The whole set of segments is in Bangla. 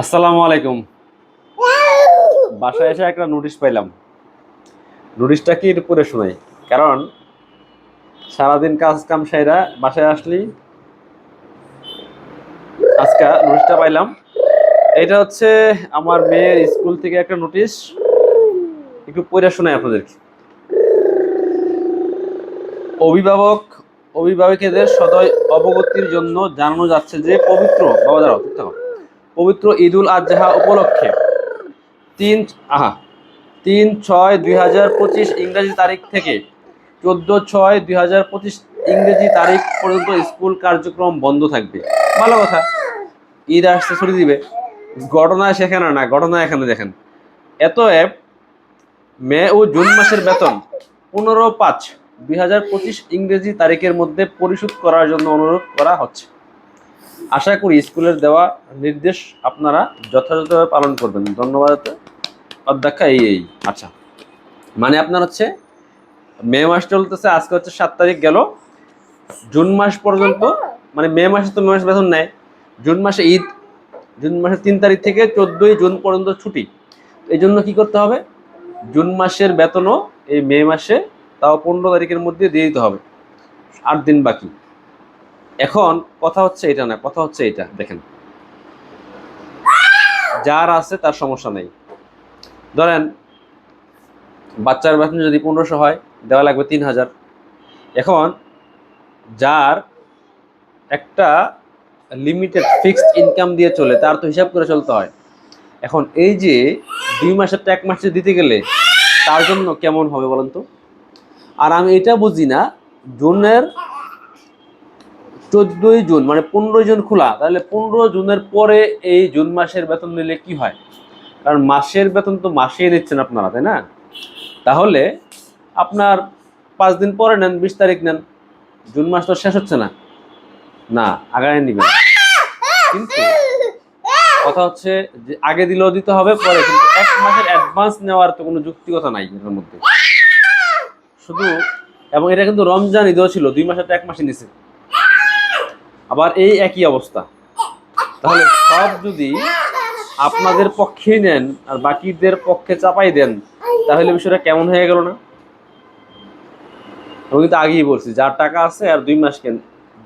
আসসালামু আলাইকুম। বাসায় এসে একটা নোটিশ পাইলাম। নোটিশটা কি পড়ে শোনাই। কারণ সারাদিন কাজ কাম সাইরা বাসায় আসলি আজকে নোটিশটা পাইলাম। এটা হচ্ছে আমার মেয়ের স্কুল থেকে একটা নোটিশ একটু পড়ে শোনাই আপনাদেরকে। অভিভাবক অভিভাবকদের সদয় অবগতির জন্য জানানো যাচ্ছে যে পবিত্র, বাবা দাঁড়াও। পবিত্র ঈদুল আজহা উপলক্ষে তিন, আহা, তিন ছয় দুই হাজার পঁচিশ ইংরেজি তারিখ থেকে চোদ্দ ছয় দুই হাজার পঁচিশ ইংরেজি তারিখ পর্যন্ত স্কুল কার্যক্রম বন্ধ থাকবে। ভালো কথা। ঈদ আসতে ছুটি দিবে। ঘটনা সেখানে না, ঘটনা এখানে দেখেন। এত অ্যাপ মে ও জুন মাসের বেতন পনেরো পাঁচ দুই হাজার পঁচিশ ইংরেজি তারিখের মধ্যে পরিশোধ করার জন্য অনুরোধ করা হচ্ছে। আশা করি স্কুলের দেওয়া নির্দেশ আপনারা যথাযথভাবে পালন করবেন। ধন্যবাদ। অধ্যক্ষা এই এই। আচ্ছা। মানে আপনার হচ্ছে মে মাস চলতেছে আজকে হচ্ছে সাত তারিখ গেল। জুন মাস পর্যন্ত মানে মে মাসে তো মে মাস বেতন নেয়। জুন মাসে ঈদ জুন মাসের তিন তারিখ থেকে চোদ্দোই জুন পর্যন্ত ছুটি। এই জন্য কি করতে হবে? জুন মাসের বেতনও এই মে মাসে তাও পনেরো তারিখের মধ্যে দিয়ে দিতে হবে। আট দিন বাকি। এখন কথা হচ্ছে এটা না, কথা হচ্ছে এটা, দেখেন। যার আছে তার সমস্যা নেই। ধরেন, বাচ্চার বেতন যদি পনেরোশো হয়, দেওয়া লাগবে তিন হাজার। এখন যার একটা লিমিটেড ফিক্সড ইনকাম দিয়ে চলে, তার তো হিসাব করে চলতে হয়। এখন এই যে দুই মাসের এক মাসে দিতে গেলে, তার জন্য কেমন হবে বলেন তো? আর আমি এটা বুঝি না, জুনের চোদ্দই জুন মানে পনেরোই জুন খোলা, তাহলে পনেরো জুনের পরে এই জুন মাসের বেতন নিলে কি হয়? কারণ মাসের বেতন তো মাসেই নিচ্ছেন আপনারা, তাই না? তাহলে আপনার পাঁচ দিন পরে নেন, বিশ তারিখ নেন, জুন মাস তো শেষ হচ্ছে না। না, আগায় নিবেন। কিন্তু কথা হচ্ছে যে আগে দিলেও দিতে হবে, পরে কিন্তু এক মাসের অ্যাডভান্স নেওয়ার তো কোনো যুক্তিকতা নাই এটার মধ্যে। শুধু, এবং এটা কিন্তু রমজান ঈদও ছিল, দুই মাসের তো এক মাসে নিছে। আবার এই একই অবস্থা। তাহলে সব যদি আপনাদের পক্ষেই নেন, আর বাকিদের পক্ষে চাপাই দেন, তাহলে বিষয়টা কেমন হয়ে গেল না? আমি কিন্তু আগেই বলছি, যার টাকা আছে আর দুই মাস কেন,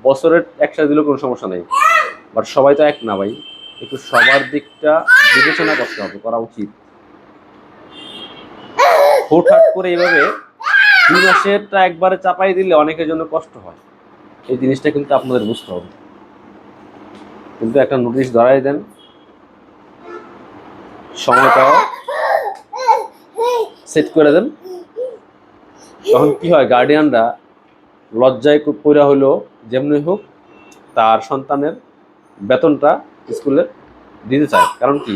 বছরের একসাথে দিলেও কোনো সমস্যা নেই। বাট সবাই তো এক না ভাই, একটু সবার দিকটা বিবেচনা করতে হবে, করা উচিত। হুটহাট করে এইভাবে দুই মাসেরটা একবারে চাপাই দিলে অনেকের জন্য কষ্ট হয়। এই জিনিসটা কিন্তু আপনাদের বুঝতে হবে। কিন্তু একটা নোটিশ ধরাই দেন। সময়টাও সেট করে দেন। তখন কি হয় গার্ডিয়ানরা লজ্জায় কইরা হইল যেমনি হোক তার সন্তানের বেতনটা স্কুলে দিতে চায়। কারণ কি,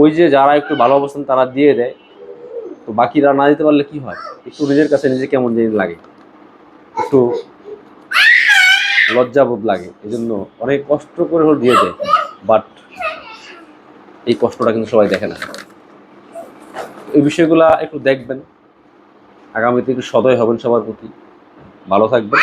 ওই যে যারা একটু ভালো অবস্থান তারা দিয়ে দেয় তো বাকিরা না দিতে পারলে কি হয়? একটু নিজের কাছে নিজে কেমন জিনিস লাগে। একটু লজ্জাবোধ লাগে। এই জন্য অনেক কষ্ট করে হল দিয়ে দেয়। বাট এই কষ্টটা কিন্তু সবাই দেখে না। এই বিষয়গুলা একটু দেখবেন। আগামীতে একটু সদয় হবেন সবার প্রতি। ভালো থাকবেন।